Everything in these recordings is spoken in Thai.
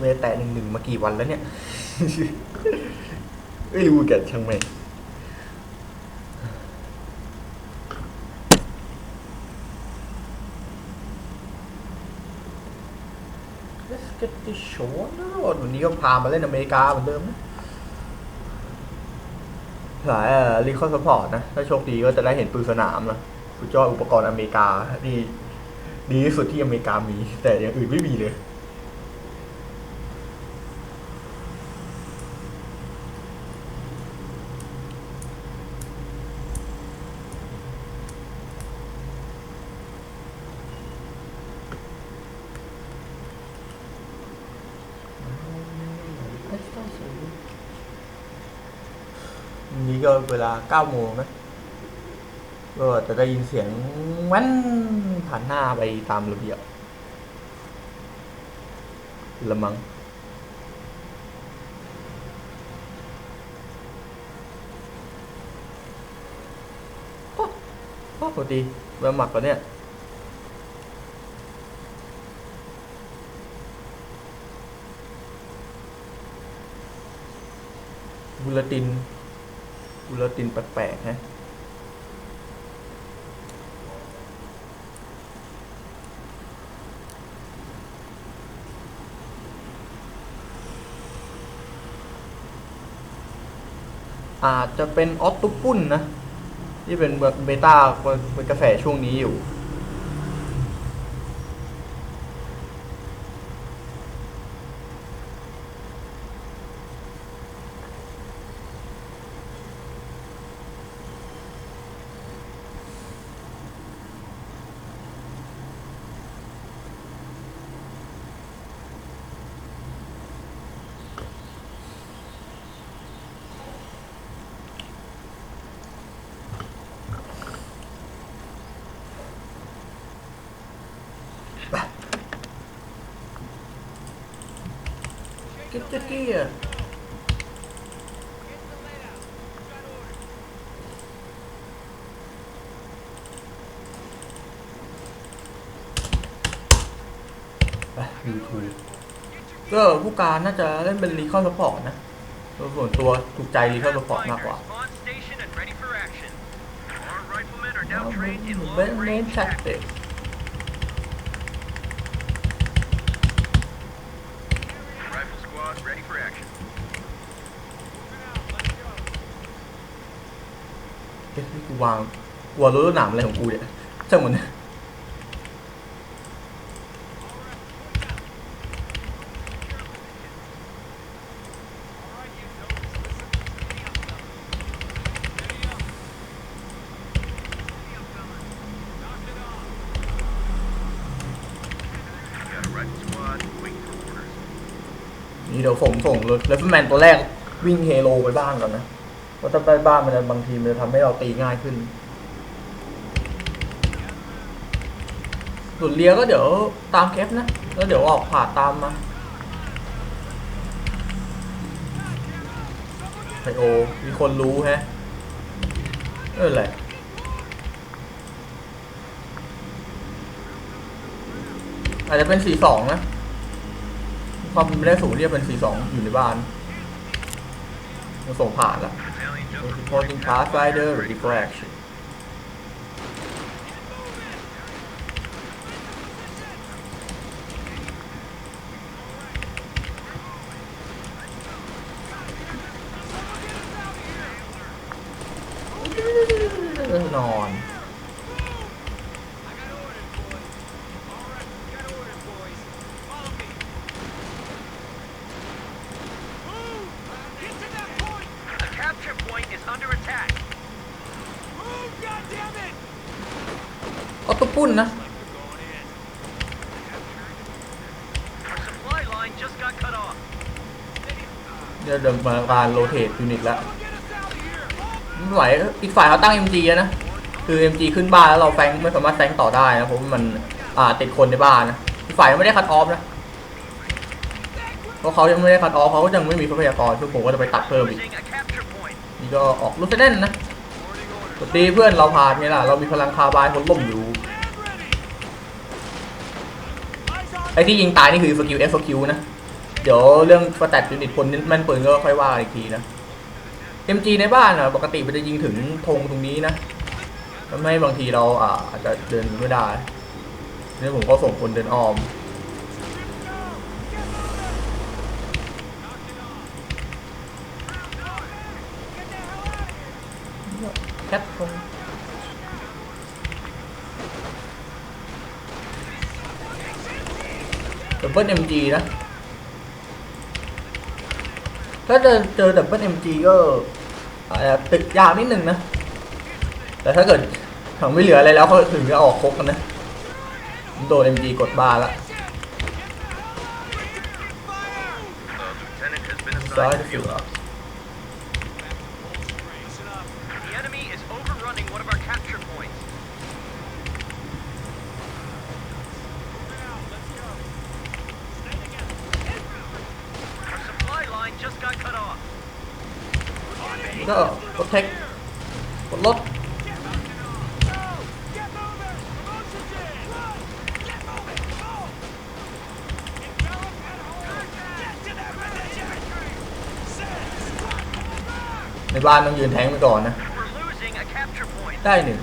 เมย์แตะหนึ่งหนึ่งมากี่วันแล้วเนี่ย ไม่รู้กันช่างแม่ง Let's get this show นวันนี้ก็พามาเล่นอเมริกาเหมือนเดิมนะหลายรีคอร์สปอร์ตนะ ถ้าโชคดีก็จะได้เห็นปืนสนามนะสุดยอดอุปกรณ์อเมริกาดีดีที่สุดที่อเมริกามี แต่อย่างอื่นไม่มีเลย นี่ก็ เวลา9โมงนะก็จะได้ยินเสียงแว้นผ่านหน้าไปตามระเบียบละมังป๊อกป๊อกปกติมาหมักกันเนี่ยบูลติน บูลตินแปลกๆฮะอาจจะเป็นออตตุปุ่นนะ ที่เป็นเบต้าเป็นกระแสช่วงนี้อยู่ กิ๊กกิ๊กกิ๊กยูทูบก็ผู้การน่าจะเล่นเป็นรีคอร์สปอร์ตนะส่วนตัวถูกใจรีคอร์สปอร์ตมากกว่า On station and ready for action. Our riflemen are now เ trained in น้น long เน้น range ชัดเจ tactics. น Rifle squad ready for action. เอ๊ะนี่กู วางกลัวรถหนามอะไรของกูเนี่ยช่างมันเนี่ยนี่เดี๋ยวผมส่งรถเลฟแมนตัวแรกวิ่งเฮโลไปบ้านก่อนนะ เพราะถ้าไปบ้านมันจะบางทีมันจะทำให้เราตีง่ายขึ้นส่วนเลียก็เดี๋ยวตามแคปนะ แล้วเดี๋ยวออกผ่าตามมาไอโอ มีคนรู้แฮะเออแหละอาจจะเป็นสีสองนะความเป็นไม่ได้สูงเรียกเป็นสีสองอยู่ในบ้านมันส่งผ่านละ Parking departing Pathfinder or deflection. Just got cut off. เดี๋ยวเดินมาการโรเทตยูนิตแล้วไม่ไหวอีกฝ่ายเขาตั้ง MG แล้วนะ คือ MG ขึ้นบ้านแล้วเราแฟงไม่สามารถแฟงต่อได้นะเพราะว่ามันอ่าติดคนในบ้านนะอีกฝ่ายยังไม่ได้คัดออฟนะเพราะเขายังไม่ได้คัดออฟเขาก็ยังไม่มีทรัพยากรซึ่งผมก็จะไปตัดเพิ่มอีก Losing a capture point. นี่ก็ออกลูเซเดนนะสวัสดีเพื่อนเราผ่านไงล่ะ เรามีพลังคาร์บายคนล่มอยู่ไอ้ที่ยิงตายนี่คือสกิลเอฟสกิลนะ เดี๋ยวเรื่องสแตทยูนิตพลแม่นปืนก็ค่อยว่าอีกทีนะ MG ในบ้านอะปกติมันจะยิงถึงธงตรงนี้นะทำให้บางทีเราอาจจะเดินไม่ได้นี่ผมก็ส่งคนเดินอ้อมแคทตรงดับเบิลเอ็มจีนะ ถ้าเจอเจอดับเบิลเอ็มจีก็อาจจะติดยากนิดนึงนะ แต่ถ้าเกิดถังไม่เหลืออะไรแล้วก็ถึงจะออกครบกันนะผมโดนเอ็มจีกดบ้าละ The lieutenant has been ซ้าย assigned จะ to เสื fuel. อ The enemy is overrunning one of our capture points. Our supply line just got cut off. ก็รถเทคกดรถในบ้านต้องยืนแทงก์ไปก่อนนะ We're losing a capture point. ได้หนึ่ง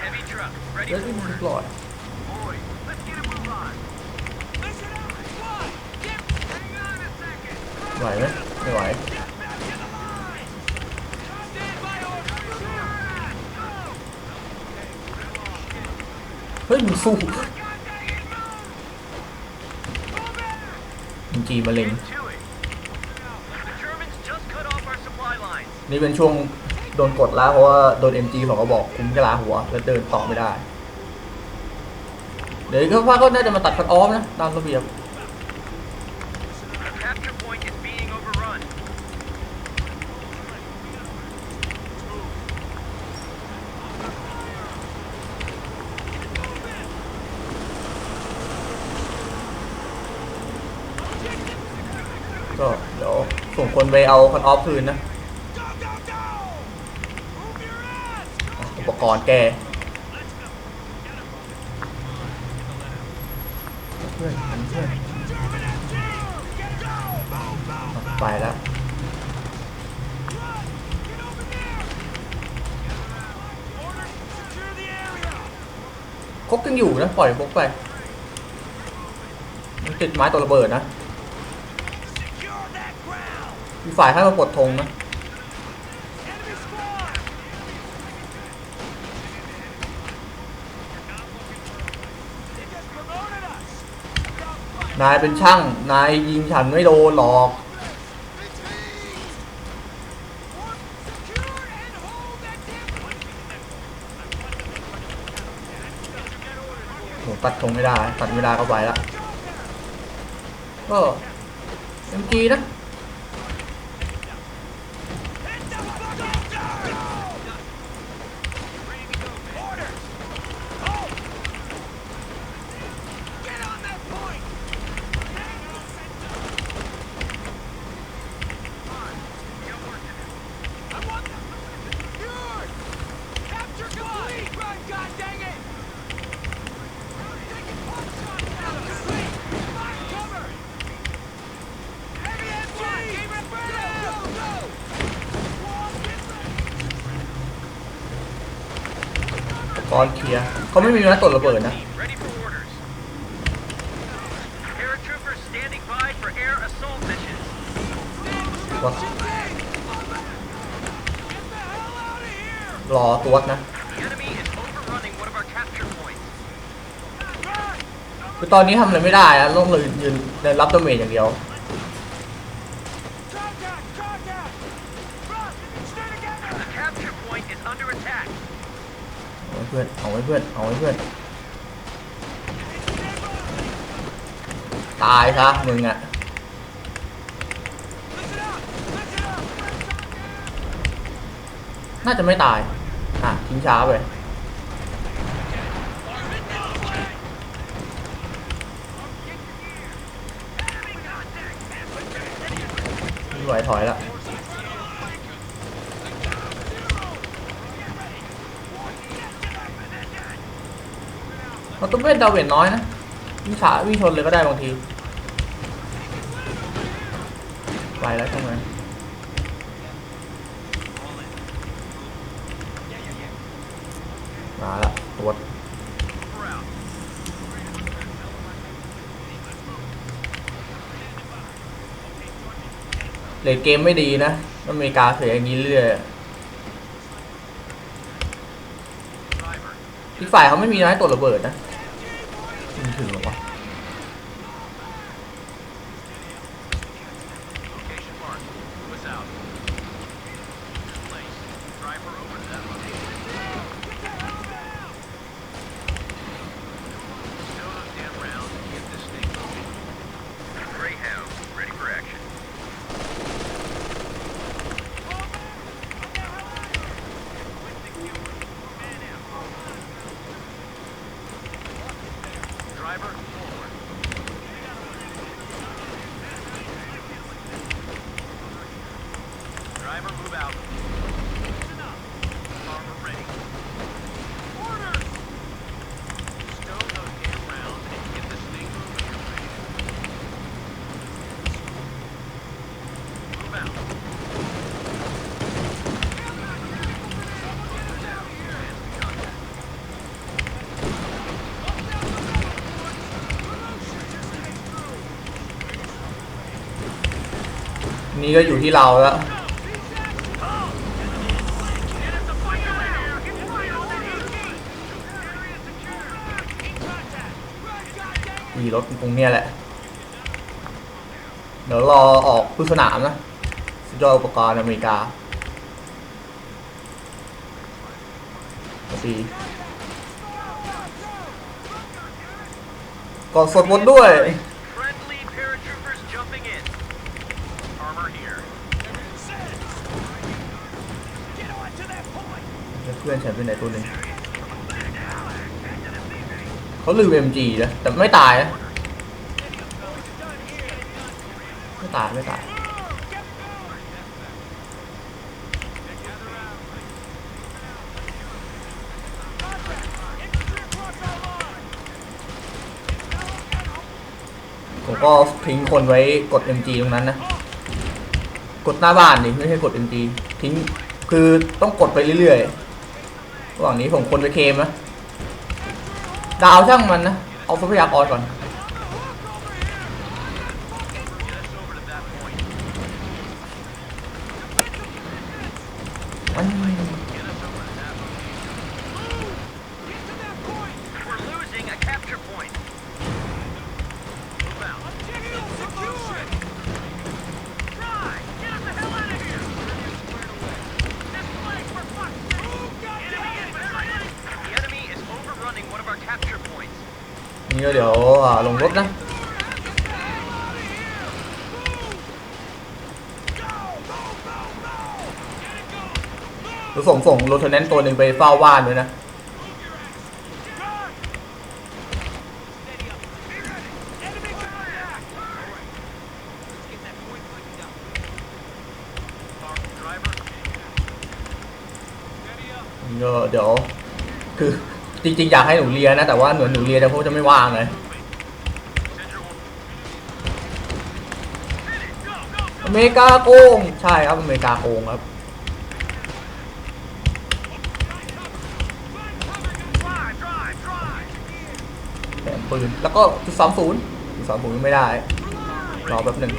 Heavy truck, ready เดี๋ยว for ที่มัน orders. ปล่อย Boys, let's get a move on. ไหวไหมไม่ไหว เฮ้ยมึงสู้มึงจีมาเล็งนี่เป็นช่วงโดนกดแล้วเพราะว่าโดน MG สองกระบอกคุ้มกระลาหัว แล้วเดินต่อไม่ได้ เดี๋ยวก็ว่าก็น่าจะมาตัดคัดออฟนะ ตามระเบียบ The capture point is being overrun. ก็เดี๋ยวส่งคนไปเอาคัดออฟคืนนะอุปกรณ์แกเพื่อนเพื่อนไปแล้วคกยังอยู่นะ ปล่อยคกไป มันติดไม้ตัวระเบิดนะ มีฝ่ายให้มาปลดธงนะนายเป็นช่าง นายยิงฉันไม่โดนหรอกโหตัดธงไม่ได้ ตัดเวลาเข้าไปแล้วก็เอ็มจีนะ อนเคลียร์เขาไม่มีนะตรวจระเบิดนะ Team, ready for orders. Paratroopers standing by for air assault missions. วัดรอตรวจนะ The enemy is overrunning one of our capture points. คือตอนนี้ทำอะไรไม่ได้อะต้องเลยยืนเดินรับดาเมจอย่างเดียว พื่อนเอาไว้เพื่อนเอาไว้เพื่อนตายซะมึงอะน่าจะไม่ตาย อะ ทิ้งช้าไปไม่ไหวถอยละ เราต้องเป็นดาเวนน้อยนะวิ่งช้าวิชนเลยก็ได้บางทีไปแล้วใช่ไหมมาละตัวจเลดเกมไม่ดีนะอเมริกาเสียอย่างนี้เรื่อยอีกฝ่ายเขาไม่มีนะให้ตัวระเบิดนะ นี่ก็อยู่ที่เราแล้วมีรถตรงเนี้ยแหละ เดี๋ยวรอออกพื้นสนามนะ สุดยอดอุปกรณ์อเมริกาดีกดสดบนด้วย Friendly paratroopers jumping in. Armor here. เพื่อนฉันเป็นไหนตัวหนึ่งเขาลืม MG นะแต่ไม่ตายนะ ไม่ตาย ไม่ตาย ผมก็ทิ้งคนไว้กด MG ตรงนั้นนะ กดหน้าบ้านนี่ไม่ใช่กด MG ทิ้งคือต้องกดไปเรื่อยๆระหว่างนี้ผมคนไปเคมนะดาวช่างมันนะ เอาทรัพยากรก่อน Get us over to that point. มัน Get us over to that location. We're losing a capture point. Move out. Try! Get us the hell out of here! This place, for fuck's sake! Enemy infantry! The enemy is overrunning one of our capture points. นี่ ก็เดี๋ยวลงรถนะเราส่งส่งโรเทนแนนตัวหนึ่งไปเฝ้าบ้านด้วยนะเดี๋ยว คือ จริงๆอยากให้หนูเรียนนะ แต่ว่าหนูหนูเรียนแต่พวกจะไม่ว่างเลยอเมริกาโกงใช่ครับอเมริกาโกงครับ Drive, drive, drive! แถมปืนแล้วก็จุดสามศูนย์จุดสามศูนย์ไม่ได้รอแป๊บหนึ่ง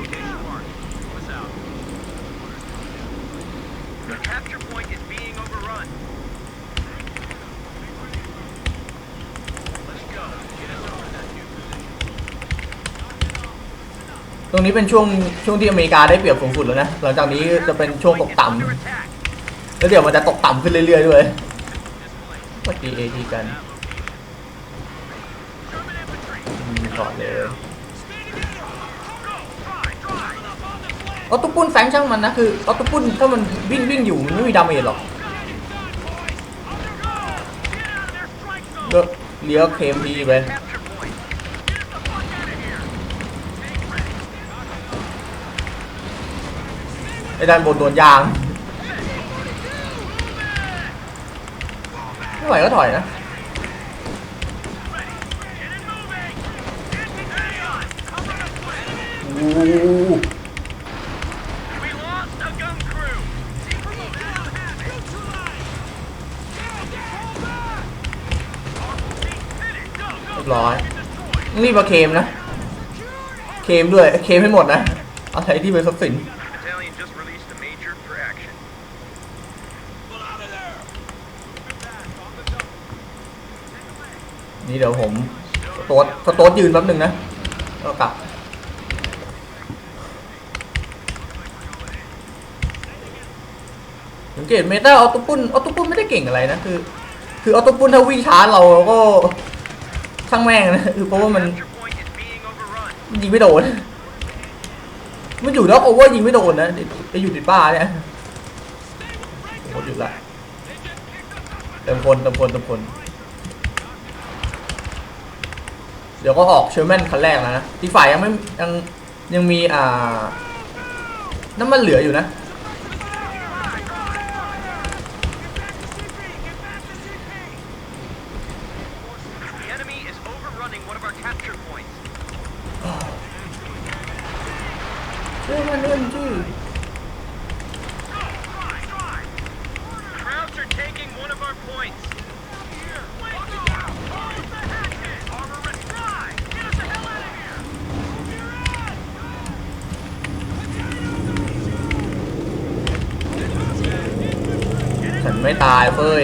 ตรงนี้เป็นช่วงช่วงที่อเมริกาได้เปรียบสูงสุดแล้วนะ หลังจากนี้จะเป็นช่วงตกต่ำแล้วเดี๋ยวมันจะตกต่ำขึ้นเรื่อยๆด้วยวัดดีเอทีกันก่อนเลยออตุปุ้นแฟงช่างมันนะคือออตตุปุ้นถ้ามันวิ่งวิ่งอยู่มันไม่มีดาเมจหรอกก็เลี้ยวเคมพีไป Capture point. Get us the fuck out of here. Stay ready. ไอ้ด้านบนโดนยางไม่ไหวก็ถอยนะโอ้โห We lost a gun crew. เรียบร้อยนี่มาเคมนะ เคมด้วย เคมให้หมดนะ เอะไรที่เป็นทรัพย์สิน นี่เดี๋ยวผมสโต๊ดสโต๊ดยืนแป๊บหนึ่งนะแล้วกลับสังเกตเมตาออโตปุ้นออโตปุ้นไม่ได้เก่งอะไรนะคือ คือออโตปุ้นถ้าวิ่งช้าเราเราก็ช่างแม่งนะคือเพราะว่ามันมันยิงไม่โดน มันอยู่นอกโอเวอร์ยิงไม่โดนนะไปอยู่ติดบ้าเนี่ยโอ้หหยุดละเติมคนเติมคนเติมคน เดี๋ยวก็ออกเชอร์แมนคันแรกแล้วนะอีกฝ่ายยังไม่ยังยังมีอ่าน้ำมันเหลืออยู่นะ The enemy is overrunning one of our capture points. เชอร์แมนเอ็มจี Krauts are taking one of our points. Armor and fry! Get us the hell out of here! ฉันไม่ตายเฟ้ย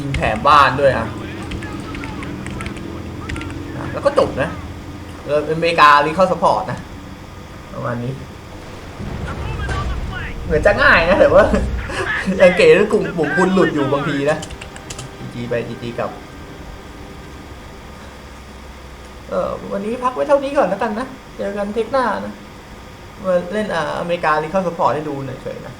ยิงแถมบ้านด้วยอะ แล้วก็จบนะแล้วอเมริการีเข้าสปอร์ตนะประมาณนี้ เหมือนจะง่ายนะแต่ว่ายังเก๋ด้วยกลุ่มปุ่มคุณหลุดอยู่บางทีนะจีไปจีกลับเออวันนี้พักไว้เท่านี้ก่อนแล้วกันนะ เจอกันเทคหน้านะ มาเล่นอ่าอเมริกาลิเข้าสปอร์ตให้ดูหน่อยเฉยๆนะ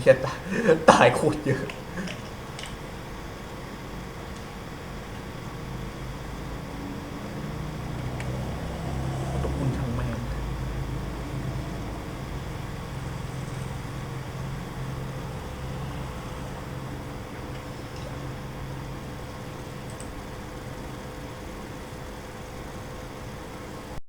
เฮียตายตายโคตรเยอะ